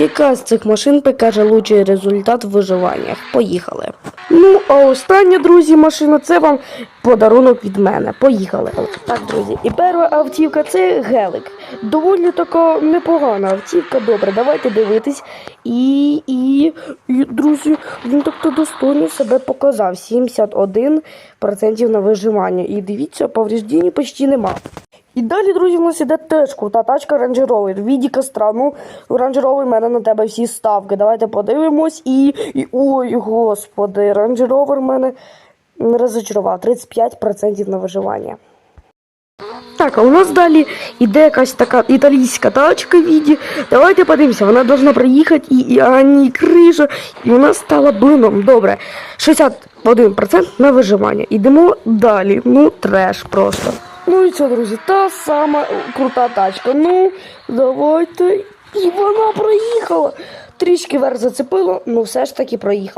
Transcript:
яка з цих машин покаже лучший результат в виживаннях. Поїхали. Ну, а остання, друзі, машина це вам подарунок від мене. Поїхали. Так, друзі, і перша автівка це гелик. Доволі така непогана автівка. Добре, давайте дивитись. І, і, і друзі, він так-то достойно себе показав. 71% на виживання. І дивіться, повреждень почти нема. І далі, друзі, в нас іде теж крута тачка Range Rover. Віді Кастра. Ну, Range Rover мене на тебе всі ставки. Давайте подивимось. І, і ой, господи, Range Rover мене не розочарував. 35% на виживання. Так, а у нас далі іде якась така італійська тачка віді. Давайте подивимося, вона должна приїхати і, і а ні, криша. І вона стала блином. Добре. 61% на виживання. Ідемо далі. Ну, треш просто. Ну і що, друзі, та сама крута тачка. Ну, давайте. І вона проїхала. Трішки верх зацепило, ну все ж таки проїхала.